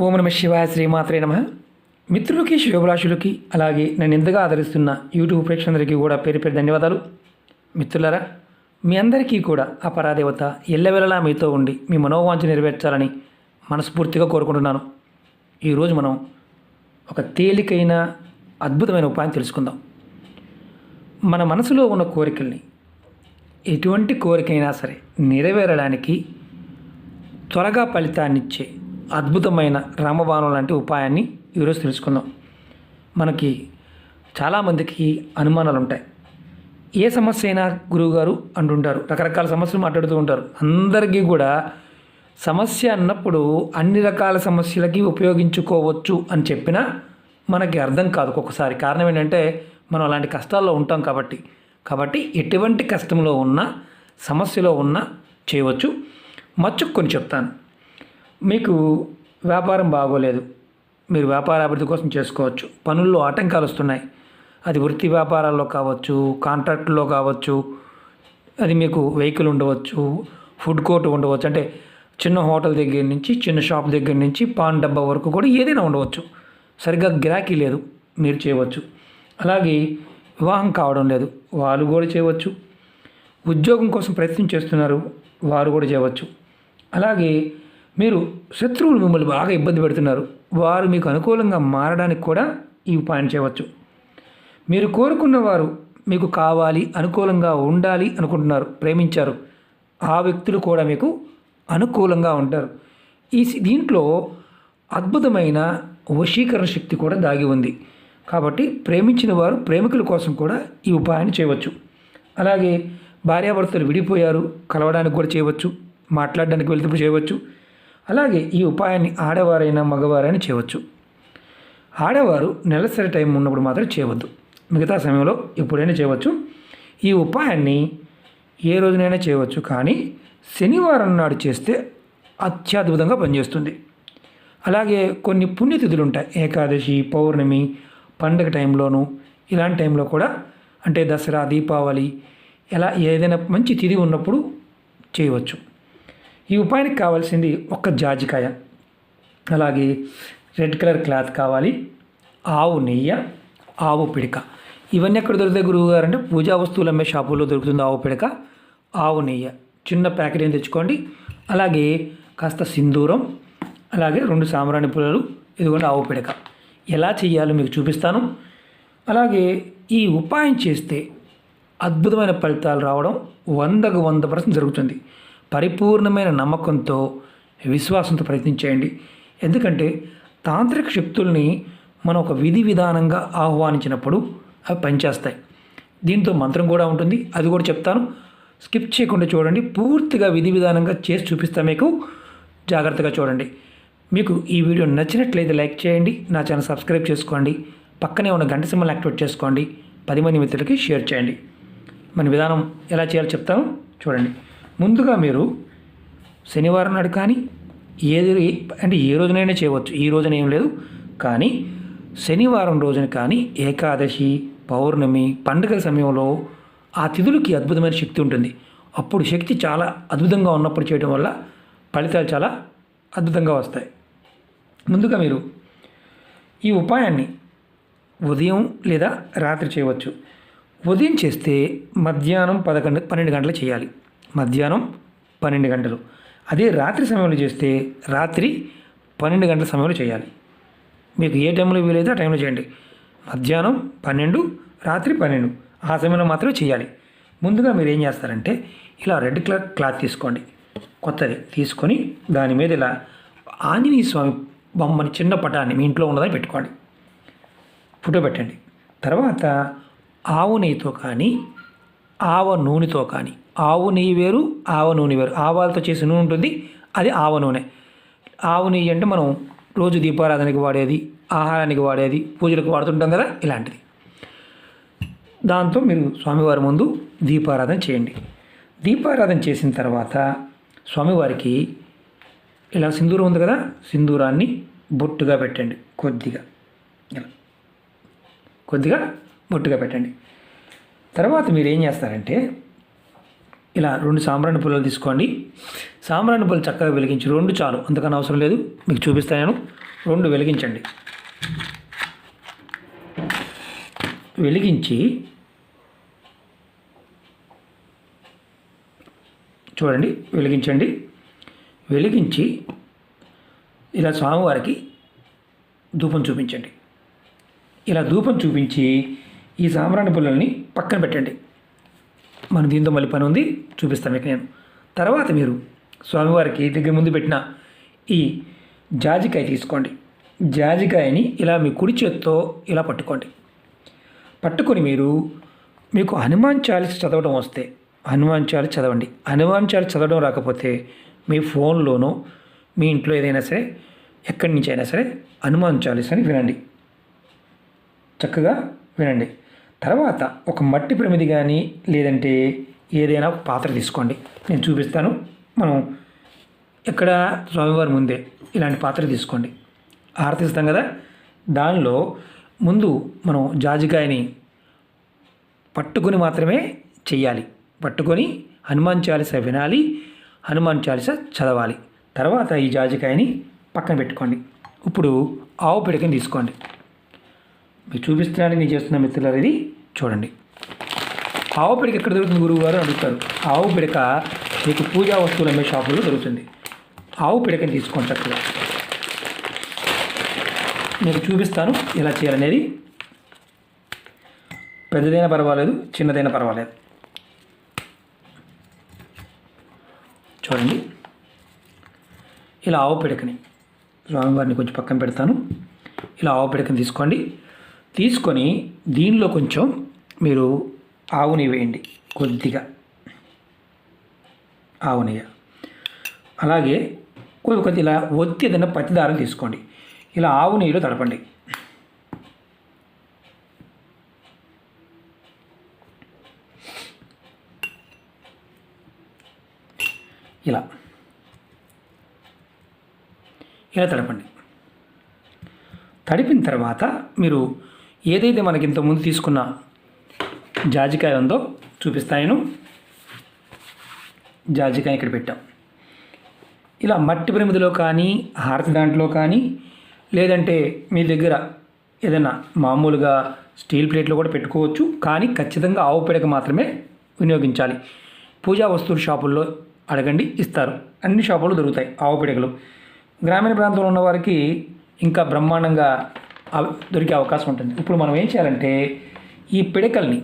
ఓం నమ శివాయ శ్రీమాత్రే నమ. మిత్రులకి శుభాషులకి అలాగే నన్ను ఎంతగా ఆదరిస్తున్న యూట్యూబ్ ప్రేక్షకులందరికీ కూడా పేరు పేరు ధన్యవాదాలు. మిత్రులరా మీ అందరికీ కూడా అపరాదేవత పరాదేవత ఎల్లవెల్లలా మీతో ఉండి మీ మనోవాంఛ నెరవేర్చాలని మనస్ఫూర్తిగా కోరుకుంటున్నాను. ఈరోజు మనం ఒక తేలికైన అద్భుతమైన ఉపాయం తెలుసుకుందాం. మన మనసులో ఉన్న కోరికల్ని ఎటువంటి కోరికైనా సరే నెరవేరడానికి త్వరగా ఫలితాన్నిచ్చే అద్భుతమైన రామబాణం లాంటి ఉపాయాన్ని ఈరోజు తెలుసుకుందాం. మనకి చాలామందికి అనుమానాలు ఉంటాయి. ఏ సమస్య అయినా గురువుగారు అంటుంటారు. రకరకాల సమస్యలు మాట్లాడుతూ ఉంటారు. అందరికీ కూడా సమస్య అన్నప్పుడు అన్ని రకాల సమస్యలకి ఉపయోగించుకోవచ్చు అని చెప్పినా మనకి అర్థం కాదు ఒక్కొక్కసారి. కారణం ఏంటంటే మనం అలాంటి కష్టాల్లో ఉంటాం కాబట్టి. కాబట్టి ఎటువంటి కష్టంలో ఉన్నా సమస్యలో ఉన్నా చేయవచ్చు. మచ్చుకు కొన్ని చెప్తాను. మీకు వ్యాపారం బాగోలేదు. మీరు వ్యాపార అభివృద్ధి కోసం చేసుకోవచ్చు. పనుల్లో ఆటంకాలు వస్తున్నాయి. అది వృత్తి వ్యాపారాల్లో కావచ్చు కాంట్రాక్ట్లో కావచ్చు అది మీకు వెహికల్ ఉండవచ్చు ఫుడ్ కోర్ట్ ఉండవచ్చు. అంటే చిన్న హోటల్ దగ్గర నుంచి చిన్న షాప్ దగ్గర నుంచి పాన్ డబ్బా వరకు కూడా ఏదైనా ఉండవచ్చు. సరిగ్గా గిరాకీ లేదు. మీరు చేయవచ్చు. అలాగే వివాహం కావడం లేదు. వాళ్ళు కూడా చేయవచ్చు. ఉద్యోగం కోసం ప్రయత్నం చేస్తున్నారు. వారు కూడా చేయవచ్చు. అలాగే మీరు శత్రువులు మిమ్మల్ని బాగా ఇబ్బంది పెడుతున్నారు. వారు మీకు అనుకూలంగా మారడానికి కూడా ఈ ఉపాయం చేయవచ్చు. మీరు కోరుకున్న వారు మీకు కావాలి అనుకూలంగా ఉండాలి అనుకుంటున్నారు ప్రేమించారు. ఆ వ్యక్తులు కూడా మీకు అనుకూలంగా ఉంటారు. ఈ దీంట్లో అద్భుతమైన వశీకరణ శక్తి కూడా దాగి ఉంది. కాబట్టి ప్రేమించిన వారు ప్రేమికుల కోసం కూడా ఈ ఉపాయాన్ని చేయవచ్చు. అలాగే భార్యాభర్తలు విడిపోయారు కలవడానికి కూడా చేయవచ్చు మాట్లాడడానికి వెళ్తే చేయవచ్చు. అలాగే ఈ ఉపాయాన్ని ఆడవారైనా మగవారైనా చేయవచ్చు. ఆడవారు నెలసరి టైం ఉన్నప్పుడు మాత్రం చేయవద్దు. మిగతా సమయంలో ఎప్పుడైనా చేయవచ్చు. ఈ ఉపాయాన్ని ఏ రోజునైనా చేయవచ్చు. కానీ శనివారం నాడు చేస్తే అత్యద్భుతంగా పనిచేస్తుంది. అలాగే కొన్ని పుణ్యతిథులు ఉంటాయి. ఏకాదశి పౌర్ణమి పండగ టైంలోనూ ఇలాంటి టైంలో కూడా అంటే దసరా దీపావళి ఎలా ఏదైనా మంచి తిథి ఉన్నప్పుడు చేయవచ్చు. ఈ ఉపాయానికి కావాల్సింది ఒక్క జాజికాయ. అలాగే రెడ్ కలర్ క్లాత్ కావాలి. ఆవు నెయ్యి ఆవు పిడక. ఇవన్నీ ఎక్కడ దొరుకుతాయి గురువు గారు అంటే పూజా వస్తువులు అమ్మే షాపుల్లో దొరుకుతుంది ఆవు పిడక ఆవు నెయ్యి. చిన్న ప్యాకెట్ ఏం తెచ్చుకోండి. అలాగే కాస్త సింధూరం అలాగే రెండు సామరాణి పుల్లలు ఇదిగోండి ఆవు పిడక. ఎలా చేయాలో మీకు చూపిస్తాను. అలాగే ఈ ఉపాయం చేస్తే అద్భుతమైన ఫలితాలు రావడం వందకు వంద పర్సెంట్ జరుగుతుంది. పరిపూర్ణమైన నమ్మకంతో విశ్వాసంతో ప్రయత్నించేయండి ఎందుకంటే తాంత్రిక శక్తుల్ని మనం ఒక విధి విధానంగా ఆహ్వానించినప్పుడు అవి పనిచేస్తాయి. దీంతో మంత్రం కూడా ఉంటుంది. అది కూడా చెప్తాను. స్కిప్ చేయకుండా చూడండి. పూర్తిగా విధి విధానంగా చేసి చూపిస్తా మీకు. జాగ్రత్తగా చూడండి. మీకు ఈ వీడియో నచ్చినట్లయితే లైక్ చేయండి. నా ఛానల్ సబ్స్క్రైబ్ చేసుకోండి. పక్కనే ఉన్న గంట సింబల్ యాక్టివేట్ చేసుకోండి. పది మంది మిత్రులకి షేర్ చేయండి. మన విధానం ఎలా చేయాలో చెప్తాను. చూడండి. ముందుగా మీరు శనివారం నాడు కానీ ఏది అంటే ఏ రోజునైనా చేయవచ్చు. ఈ రోజున ఏం లేదు. కానీ శనివారం రోజున కానీ ఏకాదశి పౌర్ణమి పండుగల సమయంలో ఆ తిథులకి అద్భుతమైన శక్తి ఉంటుంది. అప్పుడు శక్తి చాలా అద్భుతంగా ఉన్నప్పుడు చేయడం వల్ల ఫలితాలు చాలా అద్భుతంగా వస్తాయి. ముందుగా మీరు ఈ ఉపాయాన్ని ఉదయం లేదా రాత్రి చేయవచ్చు. ఉదయం చేస్తే మధ్యాహ్నం పదకొండు పన్నెండు గంటలు చేయాలి. మధ్యాహ్నం పన్నెండు గంటలు. అదే రాత్రి సమయంలో చేస్తే రాత్రి పన్నెండు గంటల సమయంలో చేయాలి. మీకు ఏ టైంలో వీలైతే ఆ టైంలో చేయండి. మధ్యాహ్నం పన్నెండు రాత్రి పన్నెండు. ఆ సమయంలో మాత్రమే చేయాలి. ముందుగా మీరు ఏం చేస్తారంటే ఇలా రెడ్ కలర్ క్లాత్ తీసుకోండి. కొత్తది. తీసుకొని దాని మీద ఇలా ఆంజనేయ స్వామి బొమ్మని చిన్న పటాన్ని మీ ఇంట్లో ఉన్నదని పెట్టుకోండి. ఫోటో పెట్టండి. తర్వాత ఆవు నెయ్యితో కానీ ఆవ నూనెతో కానీ ఆవు నెయ్యి వేరు ఆవ నూనె వేరు. ఆవాలతో చేసిన నూనె ఉంటుంది అది ఆవ నూనె. ఆవు నెయ్యి అంటే మనం రోజు దీపారాధనకి వాడేది ఆహారానికి వాడేది పూజలకు వాడుతుంటాం కదా ఇలాంటిది. దాంతో మీరు స్వామివారి ముందు దీపారాధన చేయండి. దీపారాధన చేసిన తర్వాత స్వామివారికి ఇలా సింధూరం ఉంది కదా సింధూరాన్ని బొట్టుగా పెట్టండి కొద్దిగా. ఇలా. కొద్దిగా బొట్టుగా పెట్టండి. తర్వాత మీరు ఏం చేస్తారంటే ఇలా రెండు సాంబ్రాణి పుల్లలు తీసుకోండి. సాంబ్రాణి పుల్లలు చక్కగా వెలిగించి. రెండు చాలు. అంతకన్నా అవసరం లేదు. మీకు చూపిస్తాను. నేను రెండు వెలిగించండి. వెలిగించి చూడండి. వెలిగించండి. వెలిగించి ఇలా స్వామివారికి ధూపం చూపించండి. ఇలా ధూపం చూపించి ఈ సాంబ్రాణి పుల్లల్ని పక్కన పెట్టండి. మన దీంతో మళ్ళీ పని ఉంది చూపిస్తాను మీకు నేను. తర్వాత మీరు స్వామివారికి దగ్గర ముందు పెట్టిన ఈ జాజికాయ తీసుకోండి. జాజికాయని ఇలా మీ కుడి చేత్తో ఇలా పట్టుకోండి. పట్టుకొని మీరు మీకు హనుమాన్ చాలీస్ చదవడం వస్తే హనుమాన్ చాలీస్ చదవండి. హనుమాన్ చాలీస చదవడం రాకపోతే మీ ఫోన్లోనో మీ ఇంట్లో ఏదైనా సరే ఎక్కడి నుంచి అయినా సరే హనుమాన్ చాలీస్ అని వినండి. చక్కగా వినండి. తర్వాత ఒక మట్టి ప్రమిది కానీ లేదంటే ఏదైనా ఒక పాత్ర తీసుకోండి. నేను చూపిస్తాను. మనం ఎక్కడ స్వామివారి ముందే ఇలాంటి పాత్ర తీసుకోండి. ఆరతిస్తాం కదా? దానిలో ముందు మనం జాజికాయని పట్టుకొని మాత్రమే చెయ్యాలి. పట్టుకొని హనుమాన్ చాలీస వినాలి హనుమాన్ చాలీస చదవాలి. తర్వాత ఈ జాజికాయని పక్కన పెట్టుకోండి. ఇప్పుడు ఆవు పిడకని తీసుకోండి. మీకు చూపిస్తున్నాను నేను చేస్తున్న మిత్రులారు ఇది. చూడండి. ఆవు పిడక ఎక్కడ దొరుకుతుంది గురువు గారు అడుగుతారు. ఆవు పిడక మీకు పూజా వస్తువులు అమ్మే షాపులో దొరుకుతుంది. ఆవు పిడకని తీసుకోండి చక్కగా. మీకు చూపిస్తాను ఎలా చేయాలనేది. పెద్దదైనా పర్వాలేదు చిన్నదైనా పర్వాలేదు. చూడండి. ఇలా ఆవు పిడకని. స్వామివారిని కొంచెం పక్కన పెడతాను. ఇలా ఆవు పిడకని తీసుకోండి. తీసుకొని దీనిలో కొంచెం మీరు ఆవు నెయ్యి వేయండి కొద్దిగా. ఆవు నెయ్యి. అలాగే కొద్ది కొద్ది ఇలా ఒత్తి ఏదైనా పత్తి దారం తీసుకోండి. ఇలా ఆవు నెయ్యిలో తడపండి. ఇలా. ఇలా తడపండి. తడిపిన తర్వాత మీరు ఏదైతే మనకి ఇంతకుముందు తీసుకున్న జాజికాయ ఉందో చూపిస్తాను జాజికాయ ఇక్కడ పెట్టాం. ఇలా మట్టి ప్రమిదిలో కానీ హారతి దాంట్లో కానీ లేదంటే మీ దగ్గర ఏదైనా మామూలుగా స్టీల్ ప్లేట్లో కూడా పెట్టుకోవచ్చు. కానీ ఖచ్చితంగా ఆవు పిడక మాత్రమే వినియోగించాలి. పూజా వస్తువుల షాపుల్లో అడగండి ఇస్తారు. అన్ని షాపుల్లో దొరుకుతాయి ఆవు పిడకలు. గ్రామీణ ప్రాంతంలో ఉన్నవారికి ఇంకా బ్రహ్మాండంగా దొరికే అవకాశం ఉంటుంది. ఇప్పుడు మనం ఏం చేయాలంటే ఈ పిడకల్ని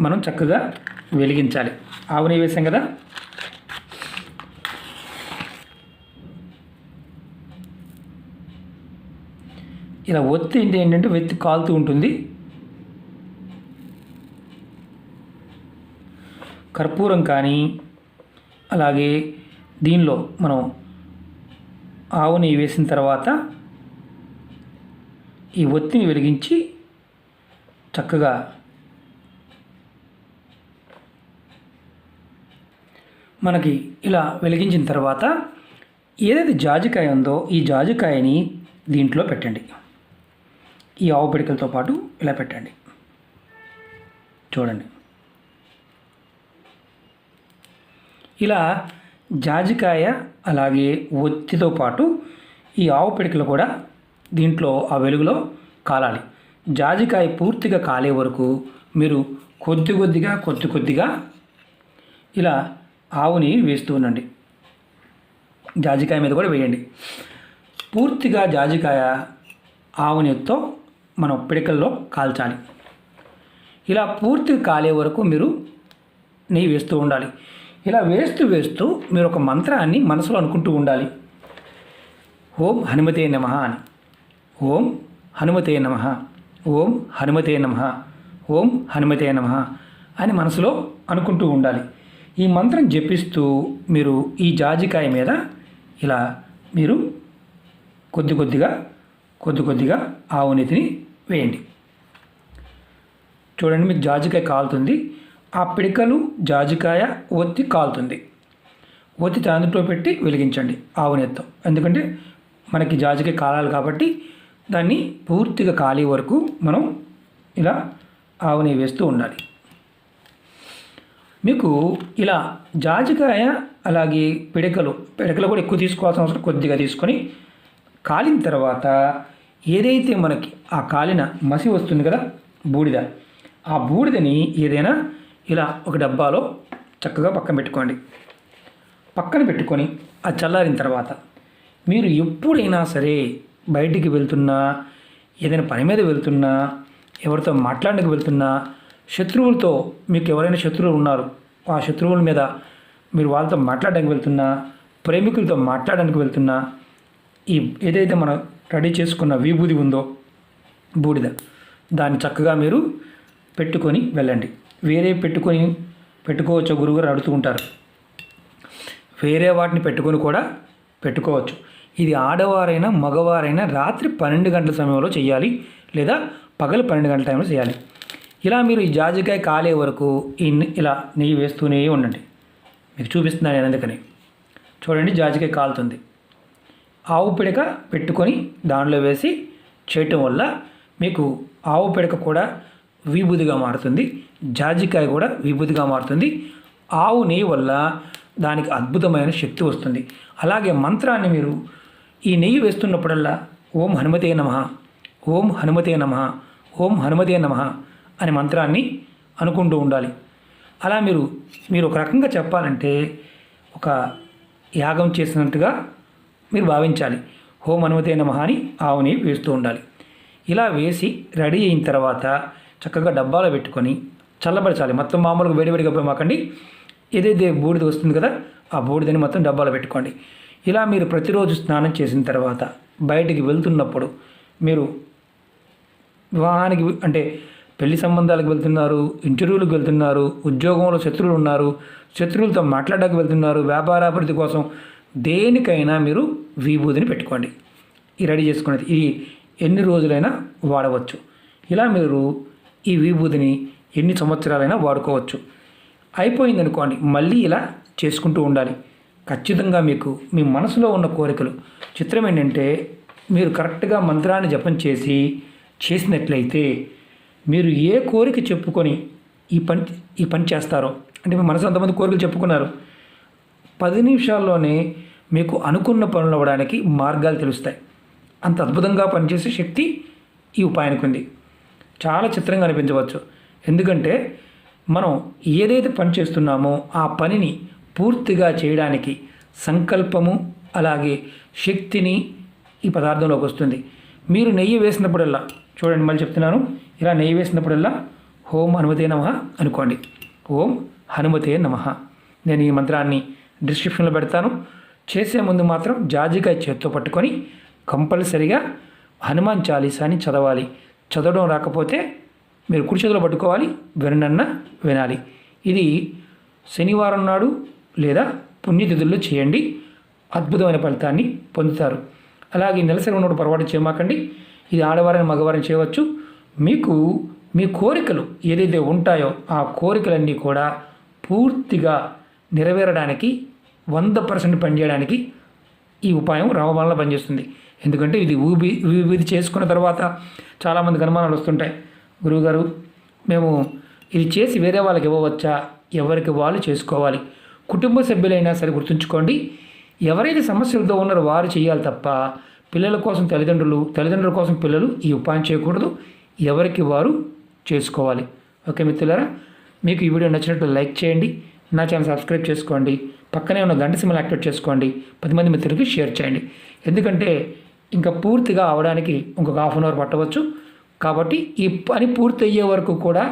మనం చక్కగా వెలిగించాలి. ఆవు నెయ్యి వేసాం కదా? ఇలా ఒత్తి ఏంటి ఏంటంటే వెత్తి కాలుతూ ఉంటుంది. కర్పూరం కానీ అలాగే దీనిలో మనం ఆవు నెయ్యి వేసిన తర్వాత ఈ ఒత్తిని వెలిగించి చక్కగా మనకి ఇలా వెలిగించిన తర్వాత ఏదైతే జాజికాయ ఉందో ఈ జాజికాయని దీంట్లో పెట్టండి. ఈ ఆవు పిడికలతో పాటు ఇలా పెట్టండి. చూడండి. ఇలా జాజికాయ అలాగే ఒత్తితో పాటు ఈ ఆవు పిడికలు కూడా దీంట్లో ఆ వెలుగులో కాలాలి. జాజికాయ పూర్తిగా కాలే వరకు మీరు కొద్ది కొద్దిగా కొద్ది కొద్దిగా ఇలా ఆవుని వేస్తూ ఉండండి. జాజికాయ మీద కూడా వేయండి. పూర్తిగా జాజికాయ ఆవునితో మనం పిడకల్లో కాల్చాలి. ఇలా పూర్తిగా కాలే వరకు మీరు నెయ్యి వేస్తూ ఉండాలి. ఇలా వేస్తూ వేస్తూ మీరు ఒక మంత్రాన్ని మనసులో అనుకుంటూ ఉండాలి. ఓం హనుమతే నమ అని. ఓం హనుమతే నమ. ఓం హనుమతే నమ. ఓం హనుమతే నమ అని మనసులో అనుకుంటూ ఉండాలి. ఈ మంత్రం జపిస్తూ మీరు ఈ జాజికాయ మీద ఇలా మీరు కొద్ది కొద్దిగా కొద్ది కొద్దిగా ఆవు నెతిని వేయండి. చూడండి మీకు జాజికాయ కాలుతుంది. ఆ పిడికలు జాజికాయ ఒత్తి కాలుతుంది. ఒత్తి దాంట్లో పెట్టి వెలిగించండి ఆవు నెత్తం. ఎందుకంటే మనకి జాజికాయ కాలాలి కాబట్టి దాన్ని పూర్తిగా కాలే వరకు మనం ఇలా ఆవు వేస్తూ ఉండాలి. మీకు ఇలా జాజికాయ అలాగే పిడకలు పిడకలు కూడా ఎక్కువ తీసుకోవాల్సిన అవసరం కొద్దిగా తీసుకొని కాలిన తర్వాత ఏదైతే మనకి ఆ కాలిన మసి వస్తుంది కదా బూడిద ఆ బూడిదని ఏదైనా ఇలా ఒక డబ్బాలో చక్కగా పక్కన పెట్టుకోండి. పక్కన పెట్టుకొని అది చల్లారిన తర్వాత మీరు ఎప్పుడైనా సరే బయటికి వెళ్తున్నా ఏదైనా పని మీద వెళ్తున్నా ఎవరితో మాట్లాడడానికి వెళ్తున్నా శత్రువులతో మీకు ఎవరైనా శత్రువులు ఉన్నారు ఆ శత్రువుల మీద మీరు వాళ్ళతో మాట్లాడడానికి వెళ్తున్నా ప్రేమికులతో మాట్లాడడానికి వెళ్తున్నా ఈ ఏదైతే మనం రెడీ చేసుకున్న విభూది ఉందో బూడిద దాన్ని చక్కగా మీరు పెట్టుకొని వెళ్ళండి. వేరే పెట్టుకొని పెట్టుకోవచ్చు గురుగారు అడుగుతూ ఉంటారు. వేరే వాటిని పెట్టుకొని కూడా పెట్టుకోవచ్చు. ఇది ఆడవారైనా మగవారైనా రాత్రి పన్నెండు గంటల సమయంలో చేయాలి లేదా పగలు పన్నెండు గంటల టైంలో చేయాలి ఇలా మీరు ఈ జాజికాయ కాలే వరకు ఈ ఇలా నెయ్యి వేస్తూనే ఉండండి. మీకు చూపిస్తున్నాను నేను అందుకని. చూడండి జాజికాయ కాలుతుంది. ఆవు పిడక పెట్టుకొని దానిలో వేసి చేయటం వల్ల మీకు ఆవు పిడక కూడా విభూదిగా మారుతుంది. జాజికాయ కూడా విభూదిగా మారుతుంది. ఆవు నెయ్యి వల్ల దానికి అద్భుతమైన శక్తి వస్తుంది. అలాగే మంత్రాన్ని మీరు ఈ నెయ్యి వేస్తున్నప్పుడల్లా ఓం హనుమతే నమ ఓం హనుమతే నమ ఓం హనుమతే నమ అనే మంత్రాన్ని అనుకుంటూ ఉండాలి. అలా మీరు మీరు ఒక రకంగా చెప్పాలంటే ఒక యాగం చేసినట్టుగా మీరు భావించాలి. హోం హనుమతే నమః అని ఆవుని వేస్తూ ఉండాలి. ఇలా వేసి రెడీ అయిన తర్వాత చక్కగా డబ్బాలో పెట్టుకొని చల్లబరచాలి. మొత్తం మామూలుగా వేడివేడిగా మాకండి. ఏదైతే బూడిద వస్తుంది కదా ఆ బూడిదని మొత్తం డబ్బాలో పెట్టుకోండి. ఇలా మీరు ప్రతిరోజు స్నానం చేసిన తర్వాత బయటికి వెళ్తున్నప్పుడు మీరు వివాహానికి అంటే పెళ్ళి సంబంధాలకు వెళ్తున్నారు ఇంటర్వ్యూలకు వెళ్తున్నారు ఉద్యోగంలో శత్రువులు ఉన్నారు శత్రువులతో మాట్లాడడానికి వెళ్తున్నారు వ్యాపారాభివృద్ధి కోసం దేనికైనా మీరు విభూతిని పెట్టుకోండి. ఈ రెడీ చేసుకునేది ఇది ఎన్ని రోజులైనా వాడవచ్చు. ఇలా మీరు ఈ విభూతిని ఎన్ని సంవత్సరాలైనా వాడుకోవచ్చు. అయిపోయింది అనుకోండి మళ్ళీ ఇలా చేసుకుంటూ ఉండాలి. ఖచ్చితంగా మీకు మీ మనసులో ఉన్న కోరికలు. చిత్రం ఏంటంటే మీరు కరెక్ట్గా మంత్రాన్ని జపం చేసి చేసినట్లయితే మీరు ఏ కోరిక చెప్పుకొని ఈ పని ఈ పని చేస్తారో అంటే మీ మనసు అంతమంది కోరికలు చెప్పుకున్నారు. పది నిమిషాల్లోనే మీకు అనుకున్న పనులు అవ్వడానికి మార్గాలు తెలుస్తాయి. అంత అద్భుతంగా పనిచేసే శక్తి ఈ ఉపాయానికి ఉంది. చాలా చిత్రంగా అనిపించవచ్చు. ఎందుకంటే మనం ఏదైతే పని చేస్తున్నామో ఆ పనిని పూర్తిగా చేయడానికి సంకల్పము అలాగే శక్తిని ఈ పదార్థంలోకి వస్తుంది. మీరు నెయ్యి వేసినప్పుడల్లా చూడండి మళ్ళీ చెప్తున్నాను ఇలా నెయ్యి వేసినప్పుడల్లా ఓం హనుమతే నమ అనుకోండి. ఓం హనుమతే నమ. నేను ఈ మంత్రాన్ని డిస్క్రిప్షన్లో పెడతాను. చేసే ముందు మాత్రం జాజికాయ చేత్తో పట్టుకొని కంపల్సరిగా హనుమాన్ చాలీసాని చదవాలి. చదవడం రాకపోతే మీరు కుడి చేతిలో పట్టుకోవాలి వినన్న వినాలి. ఇది శనివారం నాడు లేదా పుణ్యతిథుల్లో చేయండి. అద్భుతమైన ఫలితాన్ని పొందుతారు. అలాగే నెలసరి ఉన్నప్పుడు పొరపాటు చేయమాకండి. ఇది ఆడవారిని మగవారిని చేయవచ్చు. మీకు మీ కోరికలు ఏదైతే ఉంటాయో ఆ కోరికలన్నీ కూడా పూర్తిగా నెరవేరడానికి వంద పర్సెంట్ పనిచేయడానికి ఈ ఉపాయం రామబాణంలో పనిచేస్తుంది. ఎందుకంటే ఇది ఊబి ఇది చేసుకున్న తర్వాత చాలామందికి అనుమానాలు వస్తుంటాయి. గురువుగారు మేము ఇది చేసి వేరే వాళ్ళకి ఇవ్వవచ్చా? ఎవరికి వాళ్ళు చేసుకోవాలి? కుటుంబ సభ్యులైనా సరే గుర్తుంచుకోండి ఎవరైతే సమస్యలతో ఉన్నారో వారు చేయాలి తప్ప పిల్లల కోసం తల్లిదండ్రులు తల్లిదండ్రుల కోసం పిల్లలు ఈ ఉపాయం చేయకూడదు. ఎవరికి వారు చేసుకోవాలి. ఓకే మిత్రులారా మీకు ఈ వీడియో నచ్చినట్లు లైక్ చేయండి నా ఛానల్ సబ్స్క్రైబ్ చేసుకోండి పక్కనే ఉన్న గంట సిమ్మలు యాక్టివేట్ చేసుకోండి పది మంది మిత్రులకి షేర్ చేయండి. ఎందుకంటే ఇంకా పూర్తిగా అవడానికి ఇంకొక హాఫ్ అన్ అవర్ పట్టవచ్చు. కాబట్టి ఈ పని పూర్తి అయ్యే వరకు కూడా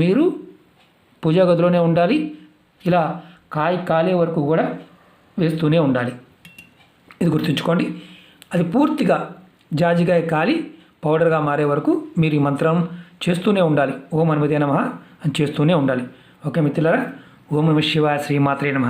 మీరు పూజా గదిలోనే ఉండాలి. ఇలా కాయ కాలే వరకు కూడా వేస్తూనే ఉండాలి. ఇది గుర్తుంచుకోండి. అది పూర్తిగా జాజికాయ కాలి పౌడర్గా మారే వరకు మీరు ఈ మంత్రం చేస్తూనే ఉండాలి. ఓం అనుమతి నమ అని చేస్తూనే ఉండాలి. ఓకే మిత్రులారా? ఓం నమ శివాయ శ్రీమాత్రే నమ.